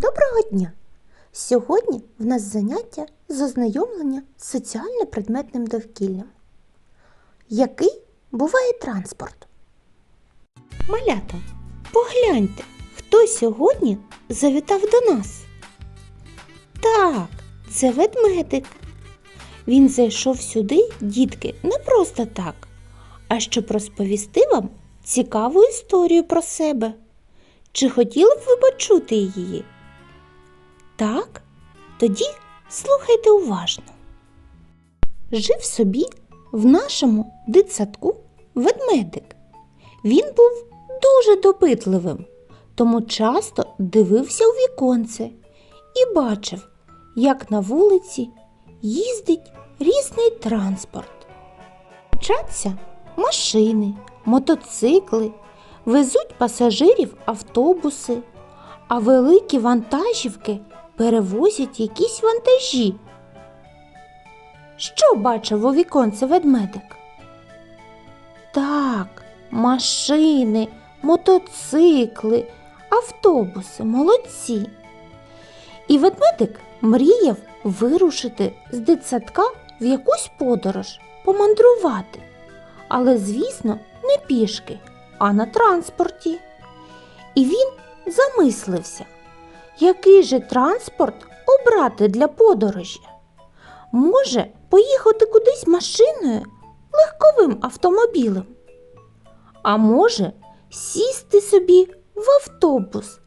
Доброго дня! Сьогодні в нас заняття з ознайомлення з соціально-предметним довкіллям. Який буває транспорт? Малята, погляньте, хто сьогодні завітав до нас. Так, це ведмедик. Він зайшов сюди, дітки, не просто так, а щоб розповісти вам цікаву історію про себе. Чи хотіли б ви почути її? Так, тоді слухайте уважно. Жив собі в нашому дитсадку ведмедик. Він був дуже допитливим, тому часто дивився у віконце і бачив, як на вулиці їздить різний транспорт. Мчаться машини, мотоцикли, везуть пасажирів автобуси, а великі вантажівки перевозять якісь вантажі. Що бачив у віконце ведмедик? Так, машини, мотоцикли, автобуси, молодці. І ведмедик мріяв вирушити з дитсадка в якусь подорож, помандрувати. Але, звісно, не пішки, а на транспорті. І він замислився, який же транспорт обрати для подорожі. Може, поїхати кудись машиною, легковим автомобілем. А може, сісти собі в автобус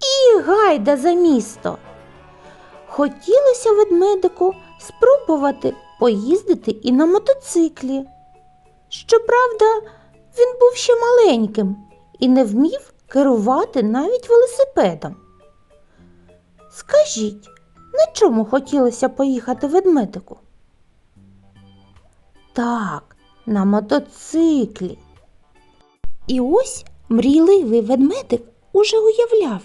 і гайда за місто. Хотілося ведмедику спробувати поїздити і на мотоциклі. Щоправда, він був ще маленьким і не вмів керувати навіть велосипедом. Скажіть, на чому хотілося поїхати ведмедику? Так, на мотоциклі. І ось мрійливий ведмедик уже уявляв,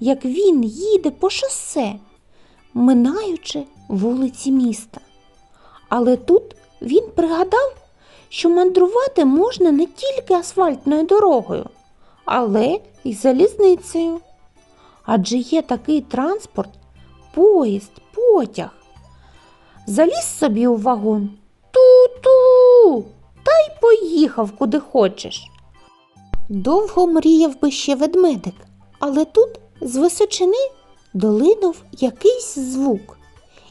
як він їде по шосе, минаючи вулиці міста. Але тут він пригадав, що мандрувати можна не тільки асфальтною дорогою, але й залізницею. Адже є такий транспорт, поїзд, потяг. Заліз собі у вагон ту-ту, та й поїхав куди хочеш. Довго мріяв би ще ведмедик, але тут з височини долинув якийсь звук.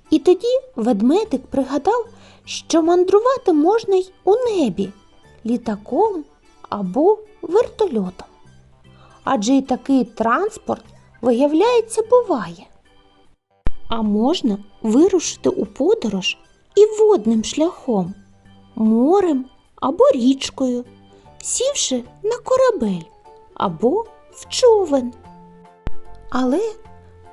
І тоді ведмедик пригадав, що мандрувати можна й у небі літаком або вертольотом. Адже й такий транспорт, виявляється, буває. А можна вирушити у подорож і водним шляхом, морем або річкою, сівши на корабель або в човен. Але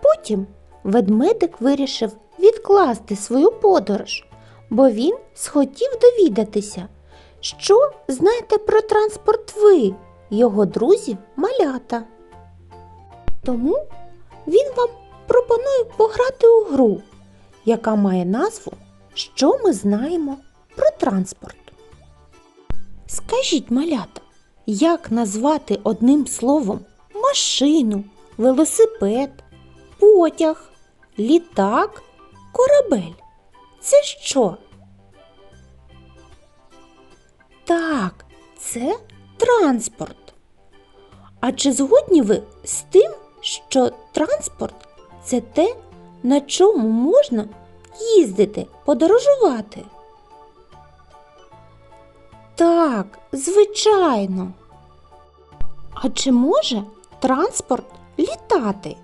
потім ведмедик вирішив відкласти свою подорож, бо він схотів довідатися, що знаєте про транспорт ви, його друзі малята. Тому він вам пропонує пограти у гру, яка має назву Що ми знаємо про транспорт. Скажіть, малята, як назвати одним словом машину, велосипед, потяг, літак, корабель? Це що? Так, це транспорт. А чи згодні ви з тим, що транспорт це те, на чому можна їздити, подорожувати? Так, звичайно. А чи може транспорт літати?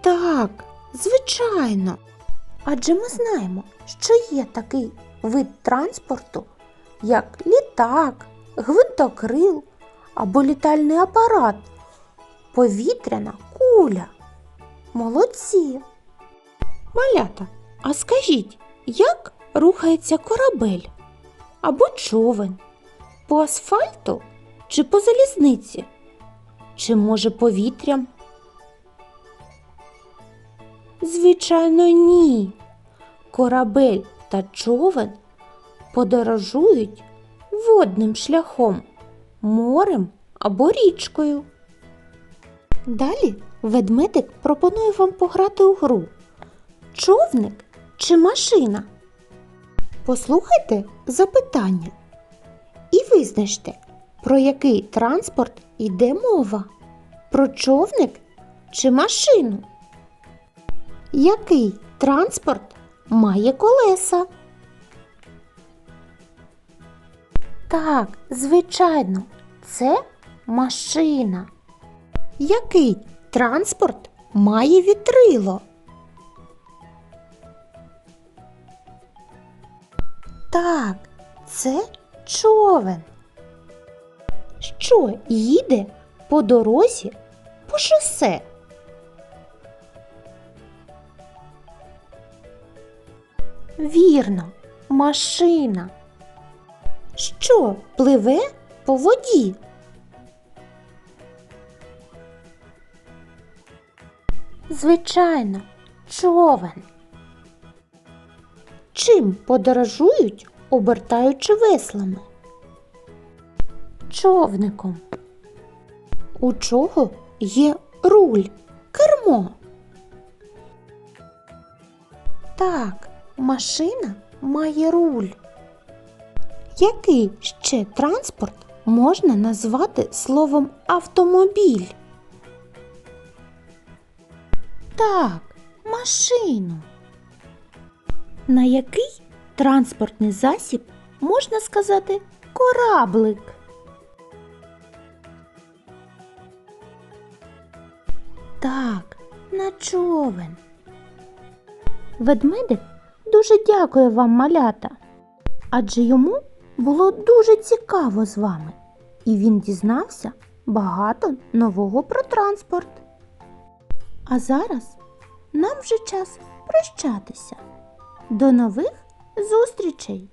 Так, звичайно. Адже ми знаємо, що є такий вид транспорту, як літак, гвинтокрил або літальний апарат, повітряна куля. Молодці. Малята, а скажіть, як рухається корабель або човен? По асфальту чи по залізниці? Чи може повітрям? Звичайно, ні. Корабель та човен подорожують водним шляхом, морем або річкою. Далі ведмедик пропонує вам пограти у гру. Човник чи машина? Послухайте запитання і визначте, про який транспорт йде мова. Про човник чи машину? Який транспорт має колеса? Так, звичайно, це машина. Який транспорт має вітрило? Так, це човен. Що їде по дорозі по шосе? Вірно, машина. Що пливе по воді? Звичайно, човен. Чим подорожують, обертаючи веслами? Човником. У чого є руль, кермо? Так, машина має руль. Який ще транспорт можна назвати словом автомобіль? Так, машину. На який транспортний засіб можна сказати кораблик? Так, на човен. Ведмедик дуже дякує вам, малята, адже йому було дуже цікаво з вами, і він дізнався багато нового про транспорт. А зараз нам вже час прощатися. До нових зустрічей!